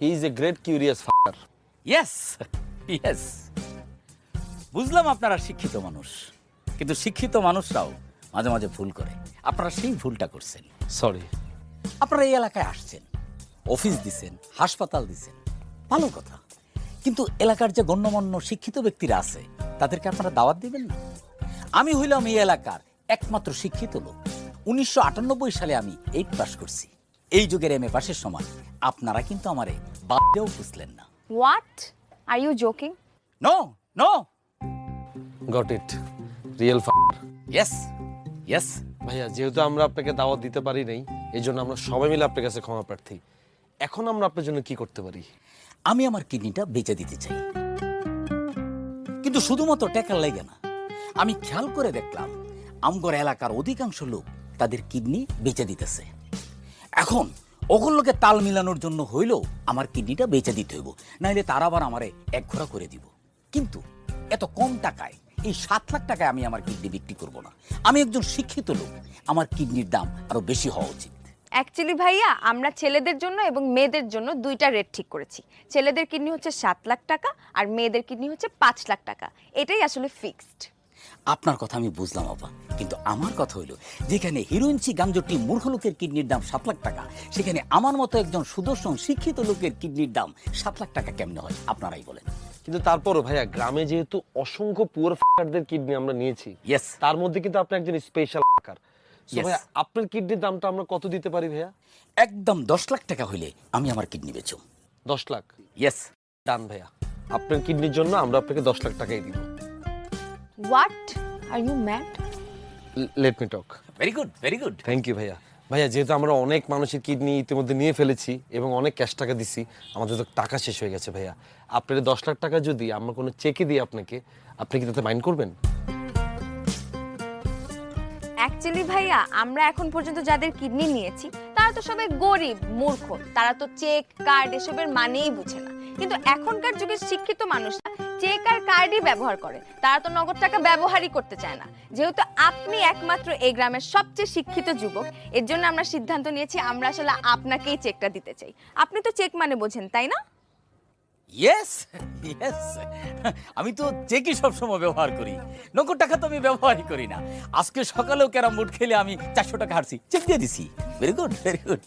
He is a great curious fucker yes yes বুঝলাম আপনারা শিক্ষিত মানুষ কিন্তু শিক্ষিত মানুষরাও মাঝে মাঝে ভুল করে। আপনারা সেই ভুলটা করছেন। সরি আপনারা এই এলাকায় আসছেন অফিস দিছেন হাসপাতাল দিছেন ভালো কথা। কিন্তু এলাকার যে গণ্যমান্য শিক্ষিত ব্যক্তিরা আছে তাদেরকে আপনারা দাওয়াত দিবেন না? আমি হইলাম এই এলাকার একমাত্র শিক্ষিত লোক। উনিশশো আটানব্বই সালে আমি এইট পাস করছি। এই যুগের এম এ পাশের সময় আপনারা কিন্তু আমারে বাদেও বুঝলেন না। What are you joking no no got it real yes yes ভাইয়া যেহেতু আমরা আপনাকে দাওয়াত দিতে পারি নাই এই জন্য আমরা সবাই মিলে আপনার কাছে ক্ষমা প্রার্থী। এখন আমরা আপনার জন্য কি করতে পারি? আমি আমার কিডনিটা বেচে দিতে চাই। কিন্তু শুধুমাত্র টাকার লাগে না। আমি খেয়াল করে দেখলাম আমগর এলাকার অধিকাংশ লোক তাদের কিডনি বেচে দিতেছে। এখন ওগুলো লোকে তাল মিলানোর জন্য হইলেও আমার কিডনিটা বেচে দিতে হইব, নাইলে তারা আবার আমারে এক ঘোড়া করে দিব। কিন্তু এত কম টাকায়, এই সাত লাখ টাকায় আমি আমার কিডনি বিক্রি করব না। আমি একজন শিক্ষিত লোক, আমার কিডনির দাম আরও বেশি হওয়া উচিত। অ্যাকচুয়ালি ভাইয়া, আমরা ছেলেদের জন্য এবং মেয়েদের জন্য দুইটা রেট ঠিক করেছি। ছেলেদের কিডনি হচ্ছে সাত লাখ টাকা আর মেয়েদের কিডনি হচ্ছে পাঁচ লাখ টাকা। এটাই আসলে ফিক্সড আপনার কথা আমি বুঝলাম আপা কিন্তু আমার কথা হইল যেখানে হিরোইনচি গাঞ্জটি মূর্খ লোকের কিডনির দাম সাত লাখ টাকা সেখানে আমার মতো একজন সুদর্শন শিক্ষিত লোকের কিডনির দাম সাত লাখ টাকা কেমনে হয়? আপনারাই বলেন। কিন্তু তারপরও ভাইয়া গ্রামে যেহেতু অসংখ্য পুয়ার ফাকারদের কিডনি আমরা নিয়েছি ইয়েস তার মধ্যে কিন্তু আপনি একজন স্পেশাল ফাকার ভাইয়া আপনার কিডনির দামটা আমরা কত দিতে পারি ভাইয়া? একদম দশ লাখ টাকা হইলে আমি আমার কিডনি বেচুম। দশ লাখ? ইয়েস ডান ভাইয়া। আপনার কিডনির জন্য আমরা আপনাকে দশ লাখ টাকাই দিব। What are you mad let me talk very good very good thank you ভাইয়া। ভাইয়া যেহেতু আমরা অনেক মানুষের কিডনি ইতিমধ্যে নিয়ে ফেলেছি এবং অনেক ক্যাশ টাকা দিছি আমাদের তো টাকা শেষ হয়ে গেছে ভাইয়া। আপনার দশ লাখ টাকা যদি আমরা কোনো চেকে দিই আপনাকে আপনি কি তাতে মাইন্ড করবেন? অ্যাকচুয়ালি ভাইয়া আমরা এখন পর্যন্ত যাদের কিডনি নিয়েছি তারা তো সবাই গরিব মূর্খ। তারা তো চেক কার্ড এসবের মানেই বুঝে না। কিন্তু এখনকার যুগের শিক্ষিত মানুষরা চেক আর কার্ডই ব্যবহার করে। তারা তো নগদ টাকা ব্যবহারই করতে চায় না। যেহেতু আপনি একমাত্র এই গ্রামের সবচেয়ে শিক্ষিত যুবক, এর জন্য আমরা সিদ্ধান্ত নিয়েছি আমরা আসলে আপনাকেই চেকটা দিতে চাই। আপনি তো চেক মানে বোঝেন, তাই না? ইয়েস ইয়েস আমি তো চেকই সবসময় ব্যবহার করি। নগদ টাকা তো আমি ব্যবহারই করি না। আজকে সকালেও ক্যারাম বোর্ড খেলে আমি চারশো টাকা হারছি। চেক দিয়ে দিছি। Very good very good